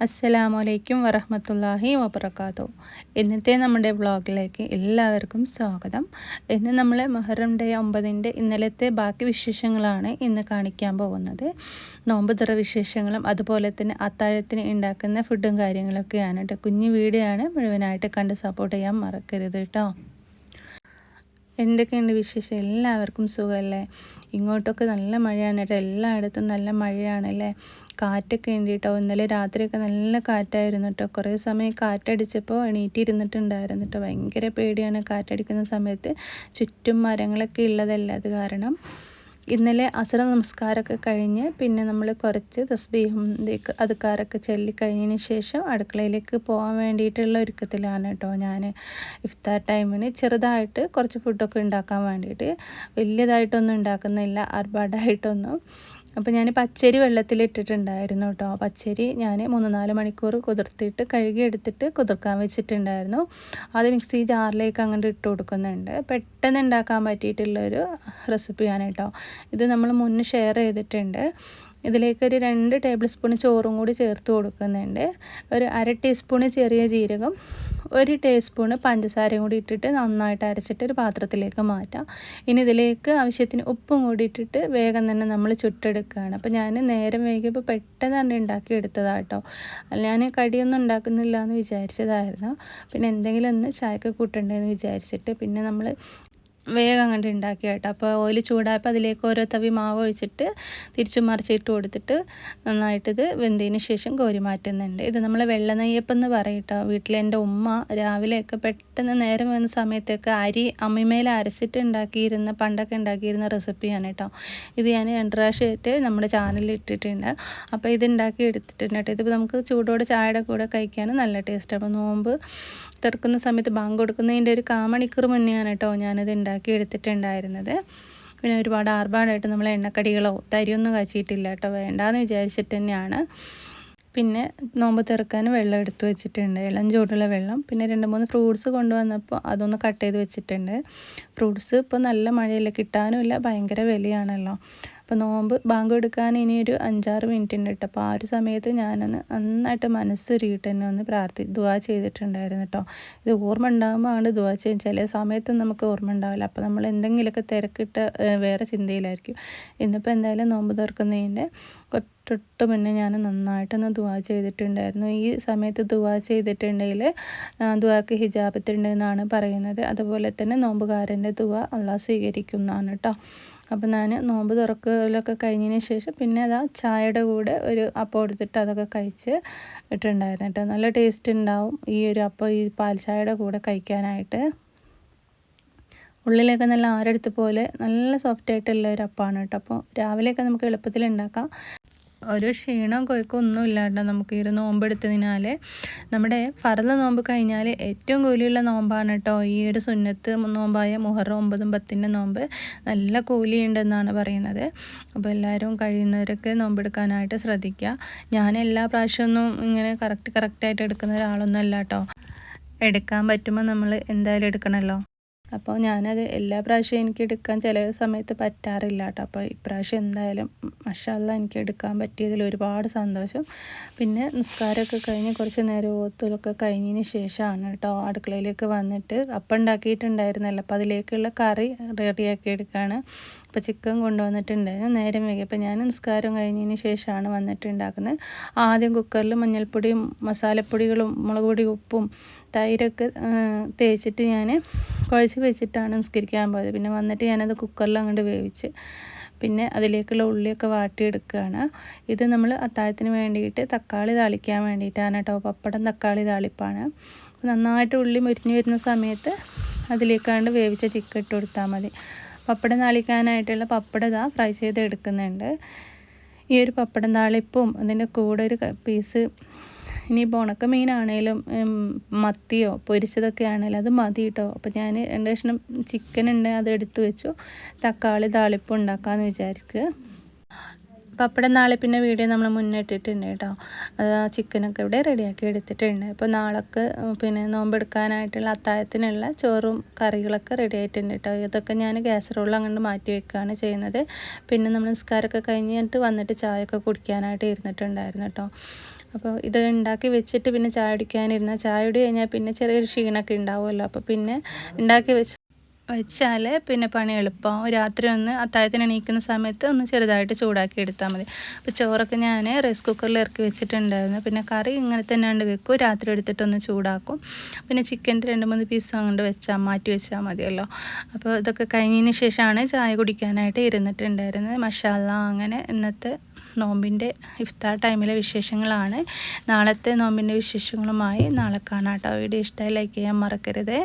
അസ്സലാമലൈക്കും വറഹമത്തല്ലാഹി വബർക്കാത്തു ഇന്നത്തെ നമ്മുടെ വ്ളോഗിലേക്ക് എല്ലാവർക്കും സ്വാഗതം. ഇന്ന് നമ്മൾ മഹറം ഡേ ഒമ്പതിന്റെ ഇന്നലത്തെ ബാക്കി വിശേഷങ്ങളാണ് ഇന്ന് കാണിക്കാൻ പോകുന്നത്. നോമ്പ് തുറ വിശേഷങ്ങളും അതുപോലെ തന്നെ അത്താഴത്തിന് ഉണ്ടാക്കുന്ന ഫുഡും കാര്യങ്ങളൊക്കെയാണ് കേട്ടോ കുഞ്ഞു വീഡിയോ ആണ് മുഴുവനായിട്ട് കണ്ട് സപ്പോർട്ട് ചെയ്യാൻ മറക്കരുത് കേട്ടോ എന്തൊക്കെയുണ്ട് വിശേഷം? എല്ലാവർക്കും സുഖമല്ലേ? ഇങ്ങോട്ടൊക്കെ നല്ല മഴയാണ് കേട്ടോ. എല്ലായിടത്തും നല്ല മഴയാണല്ലേ? കാറ്റൊക്കെ ഉണ്ട് കേട്ടോ. ഇന്നലെ രാത്രിയൊക്കെ നല്ല കാറ്റായിരുന്നു കേട്ടോ. കുറേ സമയം കാറ്റടിച്ചപ്പോൾ എണീറ്റിരുന്നിട്ടുണ്ടായിരുന്നു കേട്ടോ. ഭയങ്കര പേടിയാണ് കാറ്റടിക്കുന്ന സമയത്ത്. ചുറ്റും മരങ്ങളൊക്കെ ഉള്ളതല്ല? അത് കാരണം ഇന്നലെ അസുര നമസ്കാരമൊക്കെ കഴിഞ്ഞ് പിന്നെ നമ്മൾ കുറച്ച് തസ്ബീഹും അതുക്കാരൊക്കെ ചൊല്ലി കഴിഞ്ഞതിന് ശേഷം അടുക്കളയിലേക്ക് പോകാൻ വേണ്ടിയിട്ടുള്ള ഒരുക്കത്തിലാണ് കേട്ടോ ഞാൻ ഇഫ്താർ ടൈമിന് ചെറുതായിട്ട് കുറച്ച് ഫുഡൊക്കെ ഉണ്ടാക്കാൻ വേണ്ടിയിട്ട്. വലിയതായിട്ടൊന്നും ഉണ്ടാക്കുന്നില്ല ആർഭാടായിട്ടൊന്നും അപ്പോൾ ഞാൻ പച്ചരി വെള്ളത്തിലിട്ടിട്ടുണ്ടായിരുന്നു കേട്ടോ പച്ചരി ഞാൻ മൂന്ന് നാല് മണിക്കൂർ കുതിർത്തിട്ട് കഴുകി എടുത്തിട്ട് കുതിർക്കാൻ വെച്ചിട്ടുണ്ടായിരുന്നു. അത് മിക്സി ജാറിലേക്ക് അങ്ങോട്ട് ഇട്ട് കൊടുക്കുന്നുണ്ട്. പെട്ടെന്ന് ഉണ്ടാക്കാൻ പറ്റിയിട്ടുള്ളൊരു റെസിപ്പിയാണ് കേട്ടോ ഇത് നമ്മൾ മുന്നേ ഷെയർ ചെയ്തിട്ടുണ്ട്. ഇതിലേക്ക് ഒരു രണ്ട് ടേബിൾ സ്പൂൺ ചോറും കൂടി ചേർത്ത് കൊടുക്കുന്നുണ്ട്. ഒരു അര ടീസ്പൂണ് ചെറിയ ജീരകം ഒരു ടീസ്പൂണ് പഞ്ചസാരയും കൂടി ഇട്ടിട്ട് നന്നായിട്ട് അരച്ചിട്ട് ഒരു പാത്രത്തിലേക്ക് മാറ്റാം. ഇനി ഇതിലേക്ക് ആവശ്യത്തിന് ഉപ്പും കൂടി ഇട്ടിട്ട് വേഗം തന്നെ നമ്മൾ ചുട്ടെടുക്കുകയാണ്. അപ്പോൾ ഞാൻ നേരം വൈകിയപ്പോൾ പെട്ടെന്ന് തന്നെ ഉണ്ടാക്കി എടുത്തതാട്ടോ. ഞാൻ കടിയൊന്നും ഉണ്ടാക്കുന്നില്ല എന്ന് വിചാരിച്ചതായിരുന്നു. പിന്നെ എന്തെങ്കിലും ഒന്ന് ചായക്ക് കൂട്ടണ്ടേന്ന് വിചാരിച്ചിട്ട് പിന്നെ നമ്മൾ വേഗം അങ്ങോട്ട് ഉണ്ടാക്കി കേട്ടോ. അപ്പോൾ ഓയിൽ ചൂടായപ്പോൾ അതിലേക്ക് ഓരോ തവി മാവ് ഒഴിച്ചിട്ട് തിരിച്ചു മറിച്ചിട്ട് കൊടുത്തിട്ട് നന്നായിട്ടിത് വെന്തതിന് ശേഷം കോരി മാറ്റുന്നുണ്ട്. ഇത് നമ്മൾ വെള്ള നെയ്യപ്പം എന്ന് പറയും കേട്ടോ. വീട്ടിൽ എന്റെ ഉമ്മ രാവിലെയൊക്കെ പെട്ടെന്ന് നേരം വരുന്ന സമയത്തൊക്കെ അരി അമ്മിമേൽ അരച്ചിട്ട് ഉണ്ടാക്കിയിരുന്ന പണ്ടൊക്കെ ഉണ്ടാക്കിയിരുന്ന റെസിപ്പിയാണ് കേട്ടോ. ഇത് ഞാൻ രണ്ട് പ്രാവശ്യമായിട്ട് നമ്മുടെ ചാനലിൽ ഇട്ടിട്ടുണ്ട്. അപ്പോൾ ഇത് ഉണ്ടാക്കി എടുത്തിട്ടുണ്ട് കേട്ടോ. ഇതിപ്പോൾ നമുക്ക് ചൂടോടെ ചായയുടെ കൂടെ കഴിക്കാൻ നല്ല ടേസ്റ്റ് അപ്പോൾ നോമ്പ് തുറക്കുന്ന സമയത്ത് ബാങ്ക് കൊടുക്കുന്നതിന്റെ ഒരു കാമണിക്കൂർ മുന്നെയാണ് കേട്ടോ ഞാനത് ഉണ്ടാക്കി എടുത്തിട്ടുണ്ടായിരുന്നത്. പിന്നെ ഒരുപാട് ആർഭാടായിട്ട് നമ്മൾ എണ്ണക്കടികളോ തരിയൊന്നും കാച്ചിയിട്ടില്ല കേട്ടോ. വേണ്ടാന്ന് വിചാരിച്ചിട്ട് തന്നെയാണ്. പിന്നെ നോമ്പ് തീർക്കാൻ വെള്ളം എടുത്തു വെച്ചിട്ടുണ്ട്. ഇളം ചൂടുള്ള വെള്ളം. പിന്നെ രണ്ട് മൂന്ന് ഫ്രൂട്ട്സ് കൊണ്ടുവന്നപ്പോൾ അതൊന്ന് കട്ട് ചെയ്ത് വെച്ചിട്ടുണ്ട്. ഫ്രൂട്ട്സ് ഇപ്പോൾ നല്ല മഴയില്ല? കിട്ടാനുമില്ല. ഭയങ്കര വിലയാണല്ലോ. അപ്പോൾ നോമ്പ് ബാങ്ക് എടുക്കാൻ ഇനി ഒരു അഞ്ചാറ് മിനിറ്റ് ഉണ്ട് കേട്ടോ അപ്പോൾ ആ ഒരു സമയത്ത് ഞാനൊന്ന് നന്നായിട്ട് മനസ്സൊരുക്കിയിട്ട് തന്നെ ഒന്ന് പ്രാർത്ഥി ദുവാ ചെയ്തിട്ടുണ്ടായിരുന്നു കേട്ടോ ഇത് ഓർമ്മ ഉണ്ടാകുമ്പോൾ ആണ് ദുവാ ചെയ്യും ചില സമയത്തും നമുക്ക് ഓർമ്മ ഉണ്ടാവില്ല. അപ്പോൾ നമ്മൾ എന്തെങ്കിലുമൊക്കെ തിരക്കിട്ട് വേറെ ചിന്തയിലായിരിക്കും. ഇന്നിപ്പോൾ എന്തായാലും നോമ്പ് തുറക്കുന്നതിന്റെ തൊട്ട് മുന്നേ ഞാൻ നന്നായിട്ടൊന്ന് ദുവാ ചെയ്തിട്ടുണ്ടായിരുന്നു. ഈ സമയത്ത് ദുവാ ചെയ്തിട്ടുണ്ടെങ്കിൽ ദുവാക്ക് ഹിജാബത്തുണ്ടെന്നാണ് പറയുന്നത്. അതുപോലെ തന്നെ നോമ്പുകാരന്റെ ദുവ അള്ളാഹ് സ്വീകരിക്കുന്നതാണ് കേട്ടോ അപ്പോൾ ഞാൻ നോമ്പ് തുറക്കലൊക്കെ കഴിഞ്ഞതിന് ശേഷം പിന്നെ അതാ ചായയുടെ കൂടെ ഒരു അപ്പം എടുത്തിട്ട് അതൊക്കെ കഴിച്ച് ഇട്ടുണ്ടായിരുന്നു കേട്ടോ. നല്ല ടേസ്റ്റ് ഉണ്ടാവും ഈ ഒരു അപ്പം ഈ പാൽ ചായയുടെ കൂടെ കഴിക്കാനായിട്ട്. ഉള്ളിലൊക്കെ നല്ല ആരെടുത്ത് പോലെ നല്ല സോഫ്റ്റ് ആയിട്ടുള്ള ഒരു അപ്പമാണ് കേട്ടോ. അപ്പോൾ രാവിലെയൊക്കെ നമുക്ക് എളുപ്പത്തിൽ ഉണ്ടാക്കാം. ഒരു ക്ഷീണം കൊയ്ക്കും ഒന്നും ഇല്ലാണ്ട് നമുക്ക് ഈ ഒരു നോമ്പെടുത്തതിനാൽ നമ്മുടെ ഫറുന്ന നോമ്പ് കഴിഞ്ഞാൽ ഏറ്റവും കൂലിയുള്ള നോമ്പാണ് കേട്ടോ ഈ ഒരു സുന്നത്ത് നോമ്പായ മുഹറം ഒമ്പതും പത്തിന്റെ നോമ്പ് നല്ല കൂലിയുണ്ടെന്നാണ് പറയുന്നത്. അപ്പോൾ എല്ലാവരും കഴിയുന്നവരൊക്കെ നോമ്പെടുക്കാനായിട്ട് ശ്രദ്ധിക്കുക. ഞാൻ എല്ലാ പ്രാവശ്യമൊന്നും ഇങ്ങനെ കറക്റ്റ് കറക്റ്റായിട്ട് എടുക്കുന്ന ഒരാളൊന്നും അല്ല കേട്ടോ എടുക്കാൻ പറ്റുമ്പോൾ നമ്മൾ എന്തായാലും എടുക്കണമല്ലോ അപ്പോൾ ഞാനത് എല്ലാ പ്രാവശ്യവും എനിക്ക് എടുക്കാൻ ചില സമയത്ത് പറ്റാറില്ല കേട്ടോ. അപ്പോൾ ഇപ്രാവശ്യം എന്തായാലും മഷാല്ല എനിക്ക് എടുക്കാൻ പറ്റിയതിൽ ഒരുപാട് സന്തോഷം. പിന്നെ നിസ്കാരമൊക്കെ കഴിഞ്ഞ് കുറച്ച് നേരം ഓത്തലൊക്കെ കഴിഞ്ഞതിന് ശേഷമാണ് കേട്ടോ അടുക്കളയിലേക്ക് വന്നിട്ട് അപ്പം ഉണ്ടാക്കിയിട്ടുണ്ടായിരുന്നല്ലോ. അപ്പോൾ അതിലേക്കുള്ള കറി റെഡിയാക്കി എടുക്കുകയാണ് അപ്പോൾ ചിക്കൻ കൊണ്ടുവന്നിട്ടുണ്ടായിരുന്നു നേരം വൈകിയപ്പോൾ ഞാൻ നിസ്കാരം കഴിഞ്ഞതിന് ശേഷമാണ് വന്നിട്ടുണ്ടാക്കുന്നത്. ആദ്യം കുക്കറിൽ മഞ്ഞൾപ്പൊടിയും മസാലപ്പൊടികളും മുളക് പൊടി ഉപ്പും തൈരൊക്കെ തേച്ചിട്ട് ഞാൻ കുഴച്ച് വെച്ചിട്ടാണ് നിസ്കരിക്കാൻ പോയത്. പിന്നെ വന്നിട്ട് ഞാനത് കുക്കറിൽ അങ്ങോട്ട് വേവിച്ച് പിന്നെ അതിലേക്കുള്ള ഉള്ളിയൊക്കെ വാട്ടിയെടുക്കുകയാണ്. ഇത് നമ്മൾ അത്താഴത്തിന് വേണ്ടിയിട്ട് തക്കാളി താളിക്കാൻ വേണ്ടിയിട്ടാണ് കേട്ടോ. പപ്പടം തക്കാളി താളിപ്പാണ്. നന്നായിട്ട് ഉള്ളി മുരിഞ്ഞ് വരുന്ന സമയത്ത് അതിലേക്കാണ്ട് വേവിച്ച ചിക്കൻ ഇട്ട് കൊടുത്താൽ മതി. പപ്പടം താളിക്കാനായിട്ടുള്ള പപ്പട ഇതാ ഫ്രൈ ചെയ്ത് എടുക്കുന്നുണ്ട്. ഈ ഒരു പപ്പടം താളിപ്പും അതിന്റെ കൂടെ ഒരു പീസ് ഇനിയിപ്പോൾ ഉണക്ക മീനാണേലും മത്തിയോ പൊരിച്ചതൊക്കെ ആണേലും അത് മതി കേട്ടോ അപ്പോൾ ഞാൻ രണ്ട് കഷ്ണം ചിക്കൻ ഉണ്ട് അത് എടുത്തു വെച്ചു. തക്കാളി താളിപ്പ് ഉണ്ടാക്കാമെന്ന് വിചാരിക്കുക പപ്പടം നാളെ പിന്നെ വീഡിയോ നമ്മൾ മുന്നിട്ടിട്ടുണ്ട് കേട്ടോ. അത് ആ ചിക്കനൊക്കെ ഇവിടെ റെഡിയാക്കി എടുത്തിട്ടുണ്ട്. അപ്പോൾ നാളൊക്കെ പിന്നെ നോമ്പെടുക്കാനായിട്ടുള്ള അത്താഴത്തിനുള്ള ചോറും കറികളൊക്കെ റെഡി ആയിട്ടുണ്ട് കേട്ടോ. ഇതൊക്കെ ഞാൻ ഗ്യാസ് അങ്ങോട്ട് മാറ്റി വെക്കുകയാണ് ചെയ്യുന്നത്. പിന്നെ നമ്മൾ നിസ്കാരമൊക്കെ കഴിഞ്ഞിട്ട് വന്നിട്ട് ചായയൊക്കെ കുടിക്കാനായിട്ട് ഇരുന്നിട്ടുണ്ടായിരുന്നു കേട്ടോ. അപ്പോൾ ഇത് ഉണ്ടാക്കി വെച്ചിട്ട് പിന്നെ ചായ കുടിക്കാനിരുന്ന ചായ കുടി കഴിഞ്ഞാൽ പിന്നെ ചെറിയൊരു ക്ഷീണമൊക്കെ ഉണ്ടാവുമല്ലോ. അപ്പോൾ പിന്നെ ഉണ്ടാക്കി വെച്ച് വെച്ചാൽ പിന്നെ പണി എളുപ്പം. രാത്രി ഒന്ന് അത്താഴത്തിന് എണീക്കുന്ന സമയത്ത് ഒന്ന് ചെറുതായിട്ട് ചൂടാക്കി എടുത്താൽ മതി. അപ്പോൾ ചോറൊക്കെ ഞാൻ റൈസ് കുക്കറിൽ ഇറക്കി വെച്ചിട്ടുണ്ടായിരുന്നു. പിന്നെ കറി ഇങ്ങനെ തന്നെ ഉണ്ട് വെക്കും. രാത്രി എടുത്തിട്ടൊന്ന് ചൂടാക്കും. പിന്നെ ചിക്കന്റെ രണ്ട് മൂന്ന് പീസ് അങ്ങോട്ട് വെച്ചാൽ മാറ്റി വെച്ചാൽ മതിയല്ലോ. അപ്പോൾ ഇതൊക്കെ കഴിഞ്ഞതിന് ശേഷമാണ് ചായ കുടിക്കാനായിട്ട് ഇരുന്നിട്ടുണ്ടായിരുന്നത്. മഷാല അങ്ങനെ ഇന്നത്തെ നോമ്പിന്റെ ഇഫ്താർ ടൈമിലെ വിശേഷങ്ങളാണ്. നാളത്തെ നോമ്പിന്റെ വിശേഷങ്ങളുമായി നാളെ കാണാം കേട്ടോ. വീഡിയോ ഇഷ്ടമായി ലൈക്ക് ചെയ്യാൻ മറക്കരുതേ.